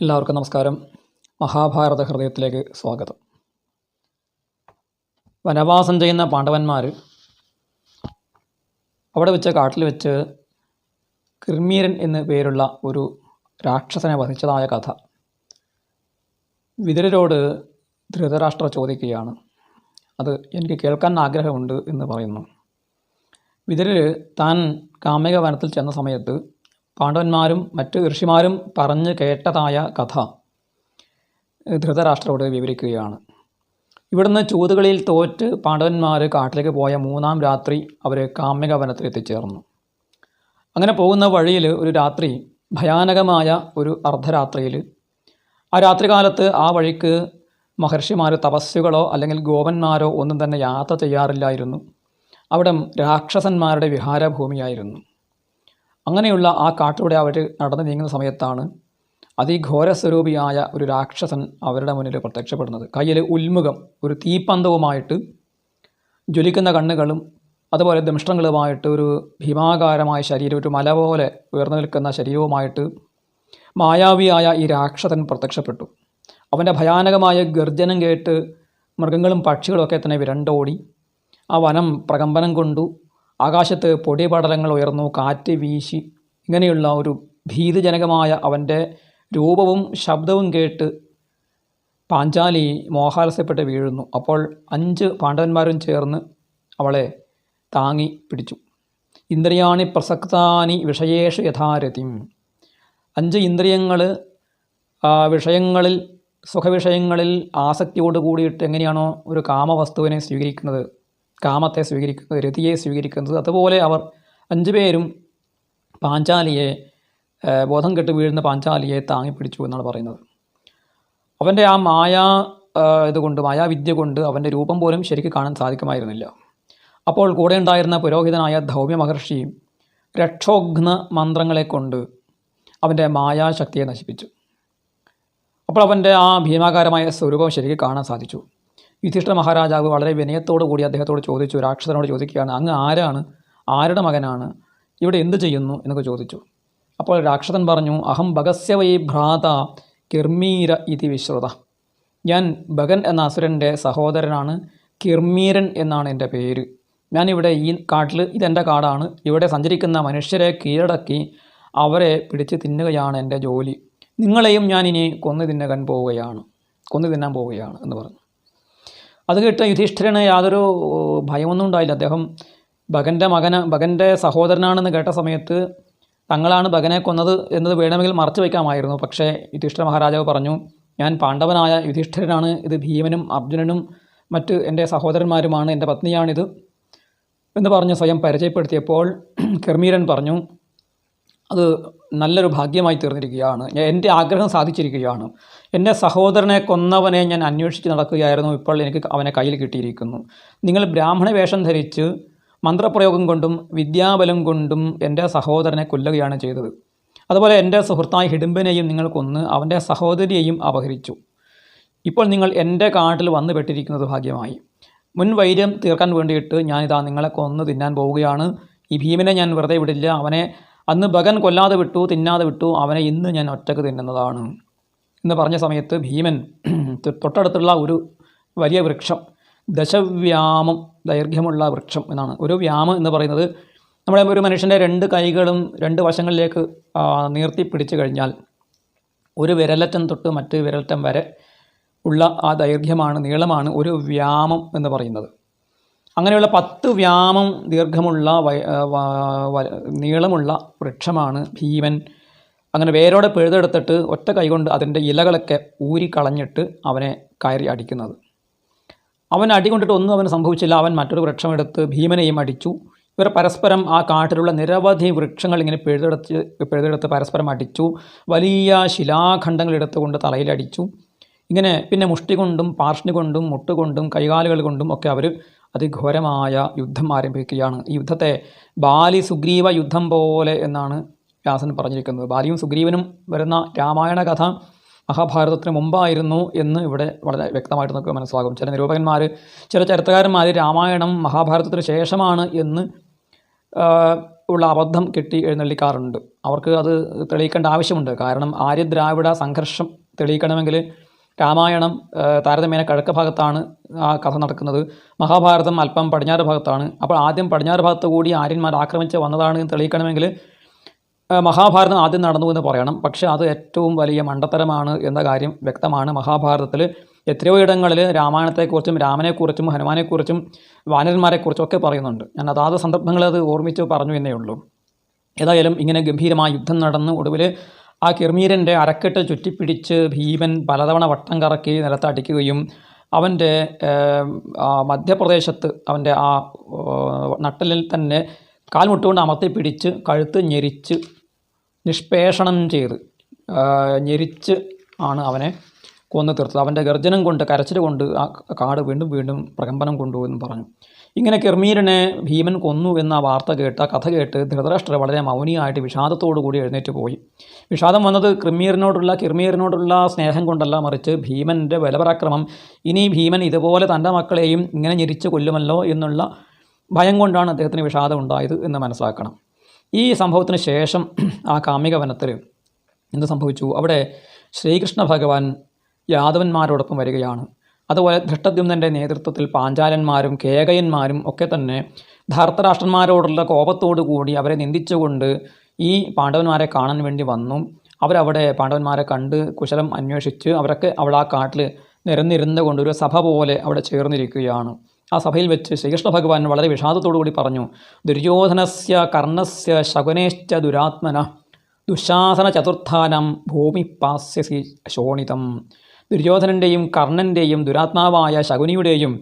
എല്ലാവർക്കും നമസ്കാരം. മഹാഭാരത ഹൃദയത്തിലേക്ക് സ്വാഗതം. വനവാസം ചെയ്യുന്ന പാണ്ഡവന്മാർ അവിടെ വെച്ച് കാട്ടിൽ വെച്ച് കിർമീരൻ എന്ന് പേരുള്ള ഒരു രാക്ഷസനെ വധിച്ചതായ കഥ. വിതുരരോട് ധൃതരാഷ്ട്ര ചോദിക്കുകയാണ്. അത് എനിക്ക് കേൾക്കാൻ ആഗ്രഹമുണ്ട് എന്ന് പറയുന്നു. വിതുരർ താൻ കാമിക വനത്തിൽ ചെന്ന സമയത്ത് പാണ്ഡവന്മാരും മറ്റ് ഋഷിമാരും പറഞ്ഞു കേട്ടതായ കഥ ധൃതരാഷ്ട്രോട് വിവരിക്കുകയാണ്. ഇവിടുന്ന് ചൂതുകളിൽ തോറ്റ് പാണ്ഡവന്മാർ കാട്ടിലേക്ക് പോയ മൂന്നാം രാത്രി അവർ കാമ്യക വനത്തിൽ എത്തിച്ചേർന്നു. അങ്ങനെ പോകുന്ന വഴിയിൽ ഒരു രാത്രി ഭയാനകമായ ഒരു അർദ്ധരാത്രിയിൽ ആ രാത്രികാലത്ത് ആ വഴിക്ക് മഹർഷിമാർ തപസ്സുകളോ അല്ലെങ്കിൽ ഗോപന്മാരോ ഒന്നും തന്നെ യാത്ര ചെയ്യാറില്ലായിരുന്നു. അവിടം രാക്ഷസന്മാരുടെ വിഹാരഭൂമിയായിരുന്നു. അങ്ങനെയുള്ള ആ കാട്ടിലൂടെ അവർ നടന്നു നീങ്ങുന്ന സമയത്താണ് അതിഘോരസ്വരൂപിയായ ഒരു രാക്ഷസൻ അവരുടെ മുന്നിൽ പ്രത്യക്ഷപ്പെടുന്നത്. കയ്യിൽ ഉൽമുഖം ഒരു തീപ്പന്തവുമായിട്ട് ജ്വലിക്കുന്ന കണ്ണുകളും അതുപോലെ ദംഷ്ട്രങ്ങളുമായിട്ട് ഒരു ഭീമാകാരമായ ശരീരം ഒരു മല പോലെ ഉയർന്നു നിൽക്കുന്ന ശരീരവുമായിട്ട് മായാവിയായ ഈ രാക്ഷസൻ പ്രത്യക്ഷപ്പെട്ടു. അവന്റെ ഭയാനകമായ ഗർജനം കേട്ട് മൃഗങ്ങളും പക്ഷികളുമൊക്കെ തന്നെ വിരണ്ടോടി. ആ വനം പ്രകമ്പനം കൊണ്ടു. ആകാശത്ത് പൊടിപടലങ്ങൾ ഉയർന്നു കാറ്റ് വീശി. ഇങ്ങനെയുള്ള ഒരു ഭീതിജനകമായ അവന്റെ രൂപവും ശബ്ദവും കേട്ട് പാഞ്ചാലി മോഹാലസ്യപ്പെട്ട് വീഴുന്നു. അപ്പോൾ അഞ്ച് പാണ്ഡവന്മാരും ചേർന്ന് അവളെ താങ്ങി പിടിച്ചു. ഇന്ദ്രിയാണി പ്രസക്താനി വിഷയേഷു യഥാരതിം അഞ്ച് ഇന്ദ്രിയങ്ങൾ വിഷയങ്ങളിൽ സുഖവിഷയങ്ങളിൽ ആസക്തിയോട് കൂടിയിട്ട് എങ്ങനെയാണോ ഒരു കാമവസ്തുവിനെ സ്വീകരിക്കുന്നത്? കാമത്തെ സ്വീകരിക്കുന്നത് രതിയെ സ്വീകരിക്കുന്നത്. അതുപോലെ അവർ അഞ്ചു പേരും പാഞ്ചാലിയെ ബോധം കെട്ട് വീഴുന്ന പാഞ്ചാലിയെ താങ്ങി പിടിച്ചു എന്നാണ് പറയുന്നത്. അവന്റെ ആ മായാ ഇതുകൊണ്ട് മായാവിദ്യ കൊണ്ട് അവന്റെ രൂപം പോലും ശരിക്കും കാണാൻ സാധിക്കുമായിരുന്നില്ല. അപ്പോൾ കൂടെ ഉണ്ടായിരുന്ന പുരോഹിതനായ ധൗമ്യ മഹർഷി രക്ഷോഘ്ന മന്ത്രങ്ങളെ കൊണ്ട് അവന്റെ മായാശക്തിയെ നശിപ്പിച്ചു. അപ്പോൾ അവന്റെ ആ ഭീമാകാരമായ സ്വരൂപം ശരിക്കും കാണാൻ സാധിച്ചു. യുധിഷ്ഠിര മഹാരാജാവ് വളരെ വിനയത്തോടു കൂടി അദ്ദേഹത്തോട് ചോദിച്ചു രാക്ഷസനോട് ചോദിക്കുകയാണ് അങ്ങ് ആരാണ്? ആരുടെ മകനാണ്? ഇവിടെ എന്ത് ചെയ്യുന്നു? എന്നൊക്കെ ചോദിച്ചു. അപ്പോൾ രാക്ഷസൻ പറഞ്ഞു അഹം ഭഗസ്യ വൈ ഭ്രാത കിർമീര ഇതി വിശ്രുത. ഞാൻ ഭഗൻ എന്ന അസുരന്റെ സഹോദരനാണ് കിർമീരൻ എന്നാണ് എന്റെ പേര്. ഞാനിവിടെ ഈ കാട്ടിൽ ഇതെന്റെ കാടാണ്. ഇവിടെ സഞ്ചരിക്കുന്ന മനുഷ്യരെ കീഴടക്കി അവരെ പിടിച്ച് തിന്നുകയാണ് എന്റെ ജോലി. നിങ്ങളെയും ഞാനിനി കൊന്നു തിന്നകൻ പോവുകയാണ് കൊന്നു തിന്നാൻ പോവുകയാണ് എന്ന് പറഞ്ഞു. അത് കേട്ട് യുധിഷ്ഠിരന് യാതൊരു ഭയമൊന്നും ഉണ്ടായില്ല. അദ്ദേഹം ഭഗന്റെ മകന് ഭഗന്റെ സഹോദരനാണെന്ന് കേട്ട സമയത്ത് തങ്ങളാണ് ഭഗനെ കൊന്നത് എന്നത് വേണമെങ്കിൽ മറച്ചു വയ്ക്കാമായിരുന്നു. പക്ഷേ യുധിഷ്ഠിര മഹാരാജാവ് പറഞ്ഞു ഞാൻ പാണ്ഡവനായ യുധിഷ്ഠിരനാണ്. ഇത് ഭീമനും അർജുനനും മറ്റ് എന്റെ സഹോദരന്മാരുമാണ്. എന്റെ പത്നിയാണിത് എന്ന് പറഞ്ഞ് സ്വയം പരിചയപ്പെടുത്തിയപ്പോൾ കെർമീരൻ പറഞ്ഞു അത് നല്ലൊരു ഭാഗ്യമായി തീർന്നിരിക്കുകയാണ്. എന്റെ ആഗ്രഹം സാധിച്ചിരിക്കുകയാണ്. എന്റെ സഹോദരനെ കൊന്നവനെ ഞാൻ അന്വേഷിച്ച് നടക്കുകയായിരുന്നു. ഇപ്പോൾ എനിക്ക് അവനെ കയ്യിൽ കിട്ടിയിരിക്കുന്നു. നിങ്ങൾ ബ്രാഹ്മണ വേഷം ധരിച്ച് മന്ത്രപ്രയോഗം കൊണ്ടും വിദ്യാബലം കൊണ്ടും എന്റെ സഹോദരനെ കൊല്ലുകയാണ് ചെയ്തത്. അതുപോലെ എന്റെ സുഹൃത്തായ ഹിഡുംബനെയും നിങ്ങൾ കൊന്ന് അവന്റെ സഹോദരിയെയും അപഹരിച്ചു. ഇപ്പോൾ നിങ്ങൾ എന്റെ കാട്ടിൽ വന്നു പെട്ടിരിക്കുന്നത് ഭാഗ്യമായി. മുൻ വൈര്യം തീർക്കാൻ വേണ്ടിയിട്ട് ഞാനിതാ നിങ്ങളെ കൊന്ന് തിന്നാൻ പോവുകയാണ്. ഈ ഭീമനെ ഞാൻ വെറുതെ വിടില്ല. അവനെ അന്ന് ഭഗൻ കൊല്ലാതെ വിട്ടു തിന്നാതെ വിട്ടു അവനെ ഇന്ന് ഞാൻ ഒറ്റയ്ക്ക് തിന്നുന്നതാണ്. എന്ന് പറഞ്ഞ സമയത്ത് ഭീമൻ തൊട്ടടുത്തുള്ള ഒരു വലിയ വൃക്ഷം ദശവ്യാമം ദൈർഘ്യമുള്ള വൃക്ഷം എന്നാണ്. ഒരു വ്യാമം എന്ന് പറയുന്നത് നമ്മുടെ ഒരു മനുഷ്യന്റെ രണ്ട് കൈകളും രണ്ട് വശങ്ങളിലേക്ക് നീർത്തി പിടിച്ചു കഴിഞ്ഞാൽ ഒരു വിരലറ്റം തൊട്ട് മറ്റ് വിരലറ്റം വരെ ഉള്ള ആ ദൈർഘ്യമാണ് നീളമാണ് ഒരു വ്യാമം എന്ന് പറയുന്നത്. അങ്ങനെയുള്ള പത്ത് വ്യാമം ദീർഘമുള്ള നീളമുള്ള വൃക്ഷമാണ് ഭീമൻ. അങ്ങനെ വേരോടെ പിഴുതെടുത്തിട്ട് ഒറ്റ കൈകൊണ്ട് അതിന്റെ ഇലകളൊക്കെ ഊരിക്കളഞ്ഞിട്ട് അവനെ കയറി അടിക്കുന്നത്. അവൻ അടികൊണ്ടിട്ട് ഒന്നും അവന് സംഭവിച്ചില്ല. അവൻ മറ്റൊരു വൃക്ഷമെടുത്ത് ഭീമനെയും അടിച്ചു. ഇവർ പരസ്പരം ആ കാട്ടിലുള്ള നിരവധി വൃക്ഷങ്ങൾ ഇങ്ങനെ പിഴുതെടുത്ത് പിഴുതെടുത്ത് പരസ്പരം അടിച്ചു. വലിയ ശിലാഖണ്ഡങ്ങൾ എടുത്തുകൊണ്ട് തലയിലടിച്ചു ഇങ്ങനെ പിന്നെ മുഷ്ടി കൊണ്ടും പാർഷ്ണി കൊണ്ടും മുട്ടുകൊണ്ടും കൈകാലുകൾ കൊണ്ടും ഒക്കെ അവർ അതിഘോരമായ യുദ്ധം ആരംഭിക്കുകയാണ്. ഈ യുദ്ധത്തെ ബാലി സുഗ്രീവ യുദ്ധം പോലെ എന്നാണ് വ്യാസൻ പറഞ്ഞിരിക്കുന്നത്. ബാലിയും സുഗ്രീവനും വരുന്ന രാമായണ കഥ മഹാഭാരതത്തിന് മുമ്പായിരുന്നു എന്ന് ഇവിടെ വളരെ വ്യക്തമായിട്ട് നമുക്ക് മനസ്സിലാകും. ചില നിരൂപകന്മാർ ചില ചരിത്രകാരന്മാർ രാമായണം മഹാഭാരതത്തിന് ശേഷമാണ് എന്ന് ഉള്ള അബദ്ധം കെട്ടി എഴുന്നള്ളിക്കാറുണ്ട്. അവർക്ക് അത് തെളിയിക്കേണ്ട ആവശ്യമുണ്ട്. കാരണം ആര്യദ്രാവിഡ സംഘർഷം തെളിയിക്കണമെങ്കിൽ രാമായണം താരതമ്യേന കിഴക്ക് ഭാഗത്താണ് ആ കഥ നടക്കുന്നത്. മഹാഭാരതം അല്പം പടിഞ്ഞാറ് ഭാഗത്താണ്. അപ്പോൾ ആദ്യം പടിഞ്ഞാറ് ഭാഗത്ത് കൂടി ആര്യന്മാർ ആക്രമിച്ച് വന്നതാണ് എന്ന് തെളിയിക്കണമെങ്കിൽ മഹാഭാരതം ആദ്യം നടന്നു എന്ന് പറയണം. പക്ഷേ അത് ഏറ്റവും വലിയ മണ്ടത്തരമാണ് എന്ന കാര്യം വ്യക്തമാണ്. മഹാഭാരതത്തിൽ എത്രയോ ഇടങ്ങളിൽ രാമായണത്തെക്കുറിച്ചും രാമനെക്കുറിച്ചും ഹനുമാനെക്കുറിച്ചും വാനരന്മാരെക്കുറിച്ചും ഒക്കെ പറയുന്നുണ്ട്. ഞാൻ അതാത് സന്ദർഭങ്ങളിൽ അത് ഓർമ്മിച്ച് പറഞ്ഞു എന്നേ ഉള്ളൂ. ഏതായാലും ഇങ്ങനെ ഗംഭീരമായ യുദ്ധം നടന്ന് ഒടുവിൽ ആ കിർമീരന്റെ അരക്കെട്ട് ചുറ്റിപ്പിടിച്ച് ഭീമൻ പലതവണ വട്ടം കറക്കി നിലത്തടിക്കുകയും അവന്റെ മധ്യപ്രദേശത്ത് അവന്റെ ആ നട്ടലിൽ തന്നെ കാൽമുട്ടുകൊണ്ട് അമർത്തിപ്പിടിച്ച് കഴുത്ത് ഞെരിച്ച് നിഷ്പേഷണം ചെയ്ത് ഞെരിച്ച് ആണ് അവനെ കൊന്നു തീർത്തത് അവന്റെ ഗർജനം കൊണ്ട് കരച്ചിൽ കൊണ്ട് ആ കാട് വീണ്ടും വീണ്ടും പ്രകമ്പനം കൊണ്ടു എന്ന് പറഞ്ഞു. ഇങ്ങനെ കിർമീരനെ ഭീമൻ കൊന്നു എന്ന വാർത്ത കേട്ട് കഥ കേട്ട് ധൃതരാഷ്ട്ര വളരെ മൗനിയായിട്ട് വിഷാദത്തോടു കൂടി എഴുന്നേറ്റ് പോയി. വിഷാദം വന്നത് കിർമീറിനോടുള്ള കിർമീറിനോടുള്ള സ്നേഹം കൊണ്ടല്ല മറിച്ച് ഭീമന്റെ ബലപരാക്രമം. ഇനി ഭീമൻ ഇതുപോലെ തന്റെ മക്കളെയും ഇങ്ങനെ ഞെരിച്ച് കൊല്ലുമല്ലോ എന്നുള്ള ഭയം കൊണ്ടാണ് അദ്ദേഹത്തിന് വിഷാദം ഉണ്ടായത് എന്ന് മനസ്സിലാക്കണം. ഈ സംഭവത്തിന് ശേഷം ആ കാമിക വനത്തിൽ എന്ത് സംഭവിച്ചു? അവിടെ ശ്രീകൃഷ്ണ ഭഗവാൻ യാദവന്മാരോടൊപ്പം വരികയാണ്. അതുപോലെ ധൃഷ്ടദ്യുമ്നന്റെ നേതൃത്വത്തിൽ പാഞ്ചാലന്മാരും കേകയന്മാരും ഒക്കെ തന്നെ ധാർത്തരാഷ്ട്രന്മാരോടുള്ള കോപത്തോടു കൂടി അവരെ നിന്ദിച്ചുകൊണ്ട് ഈ പാണ്ഡവന്മാരെ കാണാൻ വേണ്ടി വന്നു. അവരവിടെ പാണ്ഡവന്മാരെ കണ്ട് കുശലം അന്വേഷിച്ച് അവരൊക്കെ അവിടെ ആ കാട്ടിൽ നിരന്നിരുന്നു കൊണ്ട് ഒരു സഭ പോലെ അവിടെ ചേർന്നിരിക്കുകയാണ്. ആ സഭയിൽ വെച്ച് ശ്രീകൃഷ്ണ ഭഗവാൻ വളരെ കൂടി പറഞ്ഞു ദുര്യോധനസ്യ കർണസ്യ ശകുനേശ്ച ദുരാത്മന ദുശാസന ചതുർത്ഥാനം ഭൂമി പാസ്യസി ശോണിതം. ദുര്യോധനന്റെയും കർണന്റെയും ദുരാത്മാവായ ശകുനിയുടെയും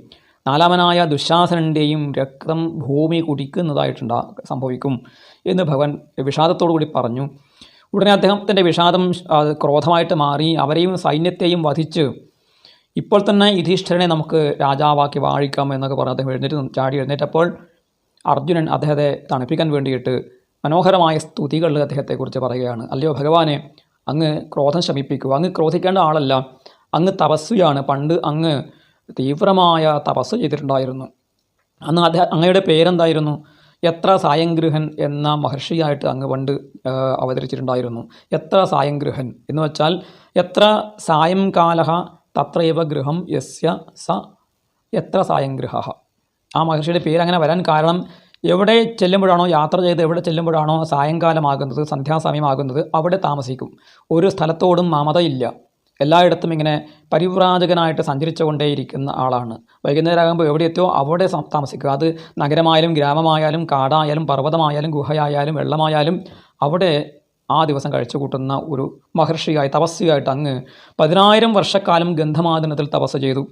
നാലാമനായ ദുശാസനന്റെയും രക്തം ഭൂമി കുടിക്കുന്നതായിട്ടുണ്ടാ സംഭവിക്കും എന്ന് ഭഗവാൻ വിഷാദത്തോടു കൂടി പറഞ്ഞു. ഉടനെ അദ്ദേഹത്തിന്റെ വിഷാദം ക്രോധമായിട്ട് മാറി അവരെയും സൈന്യത്തെയും വധിച്ച് ഇപ്പോൾ തന്നെ യുധിഷ്ഠിരനെ നമുക്ക് രാജാവാക്കി വാഴിക്കാം എന്നൊക്കെ പറഞ്ഞ് അദ്ദേഹം എഴുന്നേറ്റ് ചാടി എഴുന്നേറ്റപ്പോൾ അർജുനൻ അദ്ദേഹത്തെ തണുപ്പിക്കാൻ വേണ്ടിയിട്ട് മനോഹരമായ സ്തുതികൾ അദ്ദേഹത്തെക്കുറിച്ച് പറയുകയാണ്. അല്ലയോ ഭഗവാനെ അങ്ങ് ക്രോധം ശമിപ്പിക്കുക അങ്ങ് ക്രോധിക്കേണ്ട ആളല്ല. അങ്ങ് തപസ്വിയാണ്. പണ്ട് അങ്ങ് തീവ്രമായ തപസ് ചെയ്തിട്ടുണ്ടായിരുന്നു. അന്ന് അദ്ദേഹം അങ്ങയുടെ പേരെന്തായിരുന്നു? എത്ര സായംഗൃഹൻ എന്ന മഹർഷിയായിട്ട് അങ്ങ് പണ്ട് അവതരിച്ചിട്ടുണ്ടായിരുന്നു. എത്ര സായംഗൃഹൻ എന്ന് വെച്ചാൽ എത്ര സായം കാല തത്രയവ ഗൃഹം യസ്യ സ എത്ര സായംഗൃഹ. ആ മഹർഷിയുടെ പേര് അങ്ങനെ വരാൻ കാരണം എവിടെ ചെല്ലുമ്പോഴാണോ യാത്ര ചെയ്ത് എവിടെ ചെല്ലുമ്പോഴാണോ സായങ്കാലമാകുന്നത് സന്ധ്യാസമയമാകുന്നത് അവിടെ താമസിക്കും. ഒരു സ്ഥലത്തോടും മമതയില്ല എല്ലായിടത്തും ഇങ്ങനെ പരിവ്രാജകനായിട്ട് സഞ്ചരിച്ചുകൊണ്ടേയിരിക്കുന്ന ആളാണ്. വൈകുന്നേരം ആകുമ്പോൾ എവിടെ എത്തിയോ അവിടെ താമസിക്കുക. അത് നഗരമായാലും ഗ്രാമമായാലും കാടായാലും പർവതമായാലും ഗുഹയായാലും വെള്ളമായാലും അവിടെ ആ ദിവസം കഴിച്ചു കൂട്ടുന്ന ഒരു മഹർഷിയായി തപസ്സിയായിട്ട് അങ്ങ് പതിനായിരം വർഷക്കാലം ഗന്ധമാദനത്തിൽ തപസ് ചെയ്തു.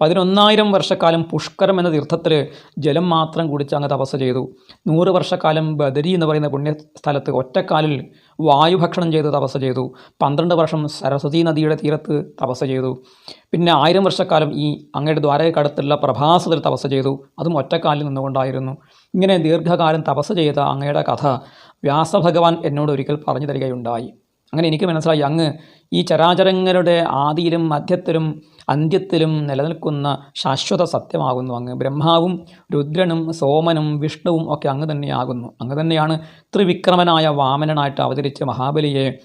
പതിനൊന്നായിരം വർഷക്കാലം പുഷ്കരം എന്ന തീർത്ഥത്തിൽ ജലം മാത്രം കുടിച്ച് അങ്ങ് തപസ് ചെയ്തു. നൂറ് വർഷക്കാലം ബദരി എന്ന് പറയുന്ന പുണ്യസ്ഥലത്ത് ഒറ്റക്കാലിൽ വായുഭക്ഷണം ചെയ്ത് തപസ് ചെയ്തു. പന്ത്രണ്ട് വർഷം സരസ്വതി നദിയുടെ തീരത്ത് തപസ് ചെയ്തു. പിന്നെ ആയിരം വർഷക്കാലം ഈ അങ്ങയുടെ ദ്വാരകടുത്തുള്ള പ്രഭാസത്തിൽ തപസ് ചെയ്തു. അതും ഒറ്റക്കാലിൽ നിന്നുകൊണ്ടായിരുന്നു. ഇങ്ങനെ ദീർഘകാലം തപസ് ചെയ്ത അങ്ങയുടെ കഥ വ്യാസഭഗവാൻ എന്നോട് ഒരിക്കൽ പറഞ്ഞു തരികയുണ്ടായി. അങ്ങനെ എനിക്ക് മനസ്സിലായി. അങ്ങ് ഈ ചരാചരങ്ങളുടെ ആദിയിലും മധ്യത്തിലും അന്ത്യത്തിലും നിലനിൽക്കുന്ന ശാശ്വത സത്യമാകുന്നു. അങ്ങ് ബ്രഹ്മാവും രുദ്രനും സോമനും വിഷ്ണുവും ഒക്കെ അങ്ങ് തന്നെയാകുന്നു. അങ്ങ് തന്നെയാണ് ത്രിവിക്രമനായ വാമനനായിട്ട് അവതരിച്ച് മഹാബലിയെ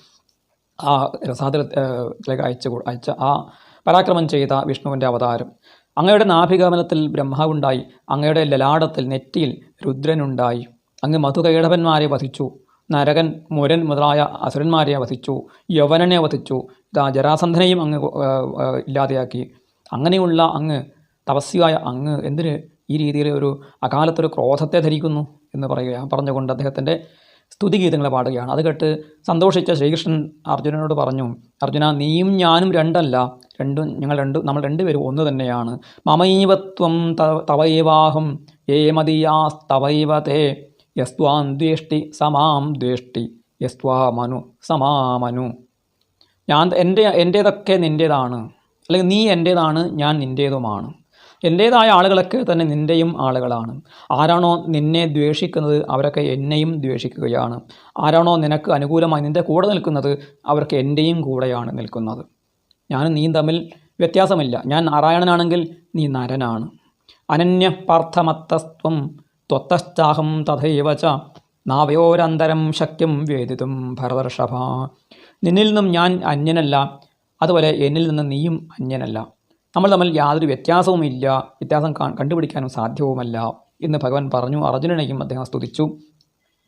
ആ രസാതലത്തിലേക്ക് അയച്ച അയച്ച ആ പരാക്രമം ചെയ്ത വിഷ്ണുവിന്റെ അവതാരം. അങ്ങയുടെ നാഭിഗമനത്തിൽ ബ്രഹ്മാവുണ്ടായി. അങ്ങയുടെ ലലാടത്തിൽ നെറ്റിയിൽ രുദ്രനുണ്ടായി. അങ്ങ് മധുകൈടവന്മാരെ വധിച്ചു. നരകൻ മുരൻ മുതലായ അസുരന്മാരെ വധിച്ചു യവനനെ വധിച്ചു ഇതാ ജരാസന്ധനെയും അങ്ങ് ഇല്ലാതെയാക്കി. അങ്ങനെയുള്ള അങ്ങ് തപസ്യായ അങ്ങ് എന്തിന് ഈ രീതിയിൽ ഒരു അകാലത്തൊരു ക്രോധത്തെ ധരിക്കുന്നു എന്ന് പറയുകയാണ് പറഞ്ഞുകൊണ്ട് അദ്ദേഹത്തിന്റെ സ്തുതിഗീതങ്ങൾ പാടുകയാണ്. അത് കേട്ട് സന്തോഷിച്ച ശ്രീകൃഷ്ണൻ അർജുനനോട് പറഞ്ഞു അർജുന നീയും ഞാനും രണ്ടല്ല രണ്ടും ഞങ്ങൾ രണ്ടും നമ്മൾ രണ്ടുപേരും ഒന്ന് തന്നെയാണ്. മമൈവത്വം തവൈവാഹം ഏ മതീയാസ്തവൈവ തേ യസ്ത്വാം ദ്വേഷ്ടി സമാം ദ്വേഷ്ടി യസ്വാമനു സമാമനു. ഞാൻ എന്റെ എന്റേതൊക്കെ നിന്റേതാണ്? അല്ലെങ്കിൽ നീ എന്റേതാണ് ഞാൻ നിന്റേതുമാണ്. എന്റേതായ ആളുകളൊക്കെ തന്നെ നിന്റെയും ആളുകളാണ്. ആരാണോ നിന്നെ ദ്വേഷിക്കുന്നത് അവരൊക്കെ എന്നെയും ദ്വേഷിക്കുകയാണ്. ആരാണോ നിനക്ക് അനുകൂലമായി നിന്റെ കൂടെ നിൽക്കുന്നത് അവർക്ക് എന്റെയും കൂടെയാണ് നിൽക്കുന്നത്. ഞാനും നീയും തമ്മിൽ വ്യത്യാസമില്ല. ഞാൻ നാരായണനാണെങ്കിൽ നീ നരനാണ്. അനന്യ പാർത്ഥമത്തസ്ത്വം ത്വത്തശ്ചാഹം തഥൈവ ച. നാവയോരന്തരം ശക്യം വേദിതും ഭരതർഷഭ. നിന്നിൽ നിന്നും ഞാൻ അന്യനല്ല അതുപോലെ എന്നിൽ നിന്ന് നീയും അന്യനല്ല. നമ്മൾ തമ്മിൽ യാതൊരു വ്യത്യാസവുമില്ല വ്യത്യാസം കണ്ടുപിടിക്കാനും സാധ്യവുമല്ല എന്ന് ഭഗവാൻ പറഞ്ഞു അർജുനനെയും അദ്ദേഹം സ്തുതിച്ചു.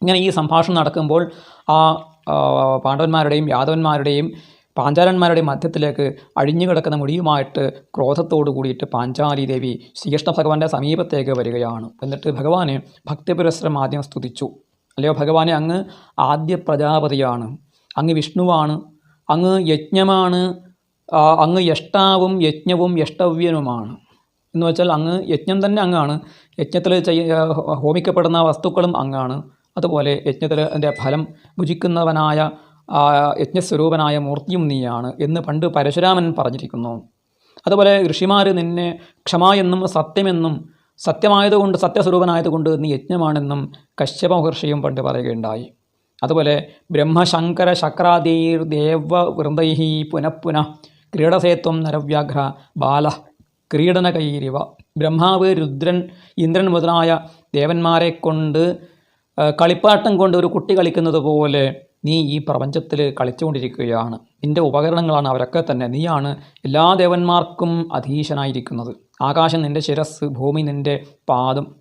ഇങ്ങനെ ഈ സംഭാഷണം നടക്കുമ്പോൾ ആ, പാണ്ഡവന്മാരുടെയും യാദവന്മാരുടെയും പാഞ്ചാലന്മാരുടെയും മധ്യത്തിലേക്ക് അഴിഞ്ഞു കിടക്കുന്ന മുടിയുമായിട്ട് ക്രോധത്തോടു കൂടിയിട്ട് പാഞ്ചാലി ദേവി ശ്രീകൃഷ്ണ ഭഗവാന്റെ സമീപത്തേക്ക് വരികയാണ്. എന്നിട്ട് ഭഗവാനെ ഭക്തിപുരസ്സരം ആദ്യം സ്തുതിച്ചു. അല്ലയോ ഭഗവാനെ അങ്ങ് ആദ്യ പ്രജാപതിയാണ്. അങ്ങ് വിഷ്ണുവാണ്. അങ്ങ് യജ്ഞമാണ്. അങ്ങ് യഷ്ടാവും യജ്ഞവും യഷ്ടവ്യനുമാണ്. എന്ന് വെച്ചാൽ അങ്ങ് യജ്ഞം തന്നെ അങ്ങാണ്. യജ്ഞത്തിൽ ചെയ്യ ഹോമിക്കപ്പെടുന്ന വസ്തുക്കളും അങ്ങാണ്. അതുപോലെ യജ്ഞത്തിൽ അതിന്റെ ഫലം ഭുജിക്കുന്നവനായ ആ, യജ്ഞസ്വരൂപനായ മൂർത്തിയും നീയാണ് എന്ന് പണ്ട് പരശുരാമൻ പറഞ്ഞിരിക്കുന്നു. അതുപോലെ ഋഷിമാർ നിന്നെ ക്ഷമ എന്നും സത്യമെന്നും സത്യമായതുകൊണ്ട് സത്യസ്വരൂപനായതുകൊണ്ട് നീ യജ്ഞമാണെന്നും കശ്യപ മഹർഷിയും പണ്ട് പറയുകയുണ്ടായി. അതുപോലെ ബ്രഹ്മശങ്കര ശക്രാദീർ ദേവ വൃന്ദൈഹി പുനഃപുന ക്രീഡസേത്വം നരവ്യാഘ്ര ബാല ക്രീഡനകൈരിവ. ബ്രഹ്മാവ് രുദ്രൻ ഇന്ദ്രൻ മുതലായ ദേവന്മാരെ കൊണ്ട് കളിപ്പാട്ടം കൊണ്ട് ഒരു കുട്ടി കളിക്കുന്നത് പോലെ നീ ഈ പ്രപഞ്ചത്തിൽ കളിച്ചുകൊണ്ടിരിക്കുകയാണ്. നിന്റെ ഉപകരണങ്ങളാണ് അവരൊക്കെ തന്നെ. നീയാണ് എല്ലാ ദേവന്മാർക്കും അധീശനായിരിക്കുന്നത്. ആകാശം നിന്റെ ശിരസ് ഭൂമി നിന്റെ പാദം.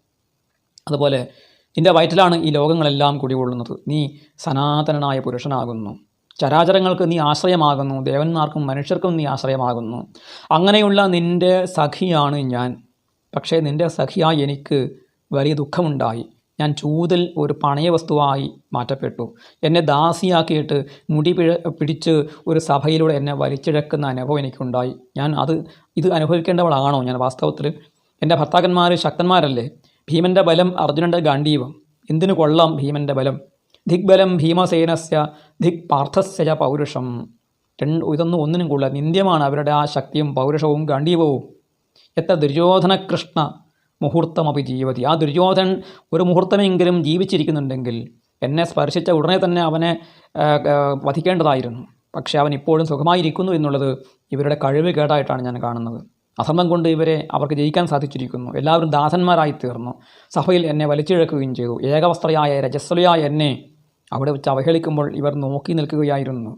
അതുപോലെ നിന്റെ വയറ്റിലാണ് ഈ ലോകങ്ങളെല്ലാം കുടികൊള്ളുന്നത്. നീ സനാതനനായ പുരുഷനാകുന്നു. ചരാചരങ്ങൾക്ക് നീ ആശ്രയമാകുന്നു. ദേവന്മാർക്കും മനുഷ്യർക്കും നീ ആശ്രയമാകുന്നു. അങ്ങനെയുള്ള നിന്റെ സഖിയാണ് ഞാൻ. പക്ഷേ നിന്റെ സഖിയായി എനിക്ക് വലിയ ദുഃഖമുണ്ടായി. ഞാൻ ചൂതൽ ഒരു പണയ വസ്തുവായി മാറ്റപ്പെട്ടു. എന്നെ ദാസിയാക്കിയിട്ട് മുടി പിഴ പിടിച്ച് ഒരു സഭയിലൂടെ എന്നെ വലിച്ചിഴക്കുന്ന അനുഭവം എനിക്കുണ്ടായി. ഞാൻ അത് ഇത് അനുഭവിക്കേണ്ടവളാണോ? ഞാൻ വാസ്തവത്തിൽ എന്റെ ഭർത്താക്കന്മാർ ശക്തന്മാരല്ലേ? ഭീമന്റെ ബലം അർജുനന്റെ ഗാന്ധീവം എന്തിനു കൊള്ളാം ഭീമന്റെ ബലം? ദിഗ്ബലം ഭീമസേനസ്യ ധിക് പാർത്ഥസ്യ പൗരുഷം. രണ്ട് ഇതൊന്നും ഒന്നിനും കൊള്ളില്ല നിന്ദ്യമാണ് അവരുടെ ആ ശക്തിയും പൗരുഷവും ഗാന്ധീവവും എത്ര ദുര്യോധന കൃഷ്ണ മുഹൂർത്തമപി ജീവതി. ആ ദുര്യോധൻ ഒരു മുഹൂർത്തമെങ്കിലും ജീവിച്ചിരിക്കുന്നുണ്ടെങ്കിൽ എന്നെ സ്പർശിച്ച ഉടനെ തന്നെ അവനെ വധിക്കേണ്ടതായിരുന്നു. പക്ഷേ അവൻ ഇപ്പോഴും സുഖമായിരിക്കുന്നു എന്നുള്ളത് ഇവരുടെ കഴിവ് കേടായിട്ടാണ് ഞാൻ കാണുന്നത്. അധർമ്മം കൊണ്ട് ഇവരെ അവർക്ക് ജയിക്കാൻ സാധിച്ചിരിക്കുന്നു. എല്ലാവരും ദാസന്മാരായി തീർന്നു. സഭയിൽ എന്നെ വലിച്ചിഴക്കുകയും ചെയ്തു. ഏകവസ്ത്രയായ രജസ്വലയായ എന്നെ അവിടെ വെച്ച് അവഹേളിക്കുമ്പോൾ ഇവർ നോക്കി നിൽക്കുകയായിരുന്നു.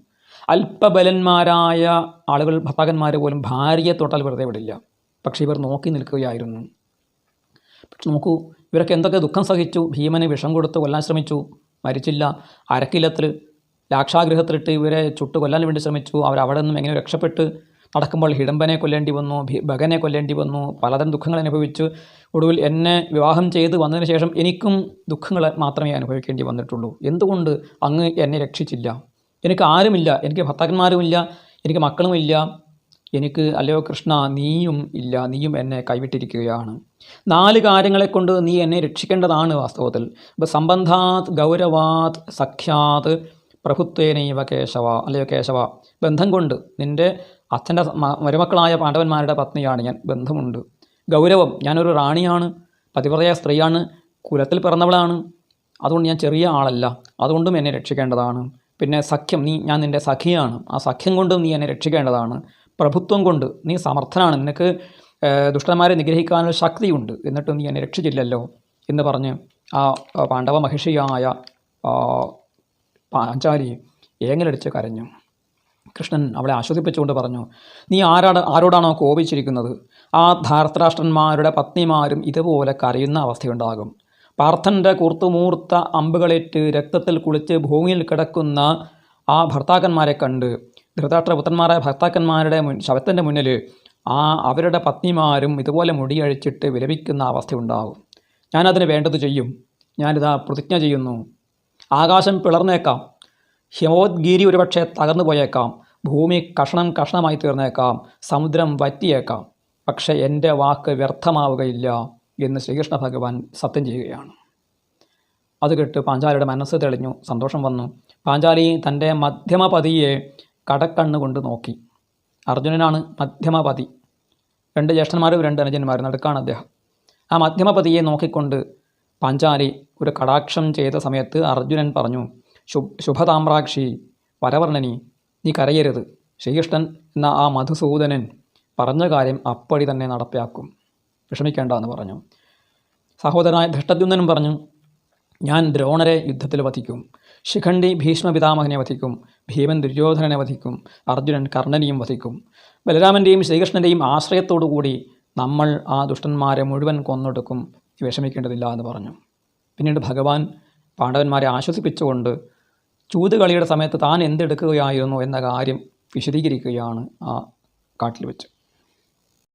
അല്പബലന്മാരായ ആളുകൾ ഭർത്താക്കന്മാർ പോലും ഭാര്യയെ തൊട്ടാൽ വെറുതെ വിടില്ല. പക്ഷേ ഇവർ നോക്കി നിൽക്കുകയായിരുന്നു. നോക്കൂ ഇവരൊക്കെ എന്തൊക്കെ ദുഃഖം സഹിച്ചു ഭീമന് വിഷം കൊടുത്ത് കൊല്ലാൻ ശ്രമിച്ചു മരിച്ചില്ല അരക്കില്ലത്തിൽ ലാക്ഷാഗൃഹത്തിലിട്ട് ഇവരെ ചുട്ട് കൊല്ലാൻ വേണ്ടി ശ്രമിച്ചു അവരവിടെ നിന്നും എങ്ങനെ രക്ഷപ്പെട്ട് നടക്കുമ്പോൾ ഹിഡംബനെ കൊല്ലേണ്ടി വന്നു ഭഗനെ കൊല്ലേണ്ടി വന്നു പലതരം ദുഃഖങ്ങൾ അനുഭവിച്ചു ഒടുവിൽ എന്നെ വിവാഹം ചെയ്ത് വന്നതിന് ശേഷം എനിക്കും ദുഃഖങ്ങൾ മാത്രമേ അനുഭവിക്കേണ്ടി വന്നിട്ടുള്ളൂ. എന്തുകൊണ്ട് അങ്ങ് എന്നെ രക്ഷിച്ചില്ല? എനിക്ക് ആരുമില്ല എനിക്ക് ഭർത്താക്കന്മാരുമില്ല എനിക്ക് മക്കളുമില്ല എനിക്ക് അല്ലയോ കൃഷ്ണ നീയും ഇല്ല നീയും എന്നെ കൈവിട്ടിരിക്കുകയാണ്. നാല് കാര്യങ്ങളെ കൊണ്ട് നീ എന്നെ രക്ഷിക്കേണ്ടതാണ് വാസ്തവത്തിൽ. ഇപ്പോൾ സംബന്ധാത് ഗൗരവാത് സഖ്യാത് പ്രഭുത്വേനൈവ കേശവ അല്ലയോ കേശവ ബന്ധം കൊണ്ട് നിന്റെ അച്ഛന്റെ മരുമക്കളായ പാണ്ഡവന്മാരുടെ പത്നിയാണ് ഞാൻ. ബന്ധമുണ്ട്. ഗൗരവം ഞാനൊരു റാണിയാണ് പതിവ്രതയായ സ്ത്രീയാണ് കുലത്തിൽ പിറന്നവളാണ്. അതുകൊണ്ട് ഞാൻ ചെറിയ ആളല്ല. അതുകൊണ്ടും എന്നെ രക്ഷിക്കേണ്ടതാണ്. പിന്നെ സഖ്യം നീ ഞാൻ നിന്റെ സഖിയാണ്. ആ സഖ്യം കൊണ്ടും നീ എന്നെ രക്ഷിക്കേണ്ടതാണ്. പ്രഭുത്വം കൊണ്ട് നീ സമർത്ഥനാണ്. നിനക്ക് ദുഷ്ടന്മാരെ നിഗ്രഹിക്കാനുള്ള ശക്തിയുണ്ട്. എന്നിട്ടും നീ എന്നെ രക്ഷിച്ചില്ലല്ലോ എന്ന് പറഞ്ഞ് ആ പാണ്ഡവ മഹിഷിയായ പാഞ്ചാലി ഏങ്ങലടിച്ച് കരഞ്ഞു. കൃഷ്ണൻ അവളെ ആശ്വസിപ്പിച്ചുകൊണ്ട് പറഞ്ഞു നീ ആരാണ് ആരോടാണോ കോപിച്ചിരിക്കുന്നത്? ആ ധാർത്തരാഷ്ട്രന്മാരുടെ പത്നിമാരും ഇതുപോലെ കരയുന്ന അവസ്ഥയുണ്ടാകും. പാർത്ഥന്റെ കൂർത്തുമൂർത്ത അമ്പുകളേറ്റ് രക്തത്തിൽ കുളിച്ച് ഭൂമിയിൽ കിടക്കുന്ന ആ ഭർത്താക്കന്മാരെ കണ്ട് ധൃതരാഷ്ട്രപുത്രന്മാരായ ഭർത്താക്കന്മാരുടെ മുൻ ശവത്തിന്റെ മുന്നിൽ ആ അവരുടെ പത്നിമാരും ഇതുപോലെ മുടിയഴിച്ചിട്ട് വിലപിക്കുന്ന അവസ്ഥയുണ്ടാകും. ഞാനതിന് വേണ്ടത് ചെയ്യും. ഞാനിതാ പ്രതിജ്ഞ ചെയ്യുന്നു. ആകാശം പിളർന്നേക്കാം. ഹിമോദ്ഗിരി ഒരുപക്ഷെ തകർന്നു പോയേക്കാം. ഭൂമി കഷണം കഷണമായി തീർന്നേക്കാം. സമുദ്രം വറ്റിയേക്കാം. പക്ഷേ എന്റെ വാക്ക് വ്യർത്ഥമാവുകയില്ല എന്ന് ശ്രീകൃഷ്ണ ഭഗവാൻ സത്യം ചെയ്യുകയാണ്. അത് കേട്ട് പാഞ്ചാലിയുടെ മനസ്സ് തെളിഞ്ഞു. സന്തോഷം വന്നു. പാഞ്ചാലി തന്റെ മധ്യമപതിയെ കടക്കണ്ണുകൊണ്ട് നോക്കി. അർജുനനാണ് മധ്യമപതി. രണ്ട് ജ്യേഷ്ഠന്മാരും രണ്ട് അനുജന്മാരും നടുക്കാണ് അദ്ദേഹം. ആ മധ്യമപതിയെ നോക്കിക്കൊണ്ട് പാഞ്ചാലി ഒരു കടാക്ഷം ചെയ്ത സമയത്ത് അർജുനൻ പറഞ്ഞു ശുഭ ശുഭതാമ്രാക്ഷി വരവർണനി നീ കരയരുത്. ശ്രീകൃഷ്ണൻ എന്ന ആ മധുസൂദനൻ പറഞ്ഞ കാര്യം അപ്പടി തന്നെ നടപ്പിലാക്കും വിഷമിക്കേണ്ട എന്ന് പറഞ്ഞു. സഹോദരനായ ധൃഷ്ടദ്യുന്ദനും പറഞ്ഞു ഞാൻ ദ്രോണരെ യുദ്ധത്തിൽ വധിക്കും. ശിഖണ്ഡി ഭീഷ്മ പിതാമഹനെ വധിക്കും ഭീമൻ ദുര്യോധനനെ വധിക്കും അർജുനൻ കർണനെയും വധിക്കും. ബലരാമന്റെയും ശ്രീകൃഷ്ണന്റെയും ആശ്രയത്തോടുകൂടി നമ്മൾ ആ ദുഷ്ടന്മാരെ മുഴുവൻ കൊന്നൊടുക്കും. വിഷമിക്കേണ്ടതില്ല എന്ന് പറഞ്ഞു. പിന്നീട് ഭഗവാൻ പാണ്ഡവന്മാരെ ആശ്വസിപ്പിച്ചുകൊണ്ട് ചൂതുകളിയുടെ സമയത്ത് താൻ എന്തെടുക്കുകയായിരുന്നു എന്ന കാര്യം വിശദീകരിക്കുകയാണ് ആ കാട്ടിൽ വെച്ച്.